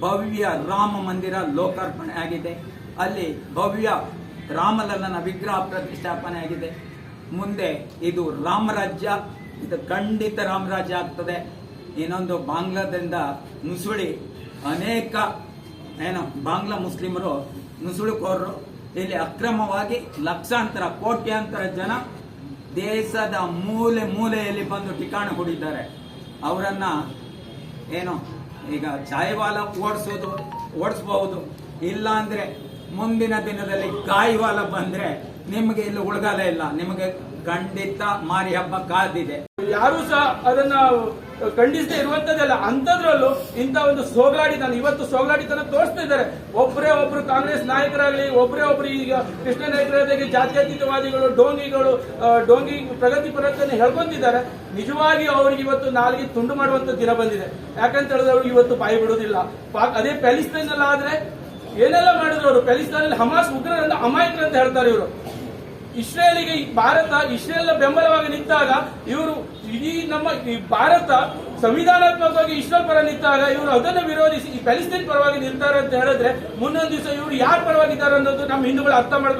ಭವ್ಯ ರಾಮ ಮಂದಿರ ಲೋಕಾರ್ಪಣೆ ಆಗಿದೆ. ಅಲ್ಲಿ ಭವ್ಯ ರಾಮಲಲ್ಲನ ವಿಗ್ರಹ ಪ್ರತಿಷ್ಠಾಪನೆ ಆಗಿದೆ. ಮುಂದೆ ಇದು ರಾಮರಾಜ್ಯ, ಇದು ಖಂಡಿತ ರಾಮರಾಜ್ಯ ಆಗ್ತದೆ. ಇನ್ನೊಂದು ಬಾಂಗ್ಲಾದಿಂದ ನುಸುಳಿ ಅನೇಕ, ಏನು, ಬಾಂಗ್ಲಾ ಮುಸ್ಲಿಮರು ನುಸುಳುಕೋರರು. ಇಲ್ಲಿ ಅಕ್ರಮವಾಗಿ ಲಕ್ಷಾಂತರ, ಕೋಟ್ಯಾಂತರ ಜನ ದೇಶದ ಮೂಲೆ ಮೂಲೆಯಲ್ಲಿ ಬಂದು ಠಿಕಾಣ ಹೂಡಿದ್ದಾರೆ. ಅವರನ್ನ, ಏನು ಈಗ ಜಾಯವಾಲ ಓಡಿಸೋದು ಓಡಿಸ್ಬಹುದು. ಇಲ್ಲ ಅಂದ್ರೆ ಮುಂದಿನ ದಿನದಲ್ಲಿ ಕಾಯಿವಾಲ ಬಂದ್ರೆ ನಿಮಗೆ ಇಲ್ಲಿ ಉಳ್ಗಾಲ ಇಲ್ಲ. ನಿಮಗೆ ಖಂಡಿತ ಮಾರಿ ಹಬ್ಬ ಕಾದಿದೆ. ಯಾರು ಸಹ ಅದನ್ನ ಖಂಡಿಸದೆ ಇರುವಂತದ್ದಲ್ಲ ಅಂತದ್ರಲ್ಲೂ ಇಂತ ಒಂದು ಸೋಗಾಡಿ ನಾನು ಇವತ್ತು ಸೋಗಾಡಿತನ ತೋರಿಸ್ತಾ ಇದ್ದಾರೆ ಒಬ್ಬರೇ ಒಬ್ರು ಕಾಂಗ್ರೆಸ್ ನಾಯಕರಾಗಲಿ ಒಬ್ಬರೇ ಒಬ್ರು ಈಗ ಕೃಷ್ಣ ನಾಯಕರಾಗಿ ಜಾತ್ಯತೀತವಾದಿಗಳು, ಡೋಂಗಿಗಳು ಡೋಂಗಿ ಪ್ರಗತಿ ಪರತನ ಹೇಳ್ಕೊಂತಿದ್ದಾರೆ. ನಿಜವಾಗಿ ಅವ್ರಿಗೆ ಇವತ್ತು ನಾಲ್ಗೆ ತುಂಡು ಮಾಡುವಂತ ದಿನ ಬಂದಿದೆ. ಯಾಕಂತ ಹೇಳಿದ್ರೆ ಅವ್ರಿಗೆ ಇವತ್ತು ಬಾಯಿ ಬಿಡೋದಿಲ್ಲ ಅದೇ ಪ್ಯಾಲಿಸ್ತೈನ್ ಆದ್ರೆ ಏನೆಲ್ಲ ಮಾಡಿದ್ರು ಅವರು? ಪ್ಯಾಲಿಸ್ತಾನಲ್ಲಿ ಹಮಾಸ್ ಉಗ್ರರನ್ನ ಅಮಾಯಕರು ಅಂತ ಹೇಳ್ತಾರೆ ಇವರು. ಇಸ್ರೇಲಿಗೆ ಭಾರತ ಇಸ್ರೇಲ್ ಬೆಂಬಲವಾಗಿ ನಿಂತಾಗ ಇವರು ಇಡೀ ನಮ್ಮ ಈ ಭಾರತ ಸಂವಿಧಾನಾತ್ಮಕವಾಗಿ ಇಸ್ರೇಲ್ ಪರ ನಿಂತಾಗ ಇವರು ಅದನ್ನು ವಿರೋಧಿಸಿ ಈ ಪ್ಯಾಲಿಸ್ತೀನ್ ಪರವಾಗಿ ನಿಲ್ತಾರೆ ಅಂತ ಹೇಳಿದ್ರೆ ಮುಂದೊಂದು ದಿವಸ ಇವರು ಯಾರ ಪರವಾಗಿದ್ದಾರೆ ಅನ್ನೋದು ನಮ್ಮ ಹಿಂದೂಗಳು ಅರ್ಥ ಮಾಡ್ಕೊಳ್ಳೋ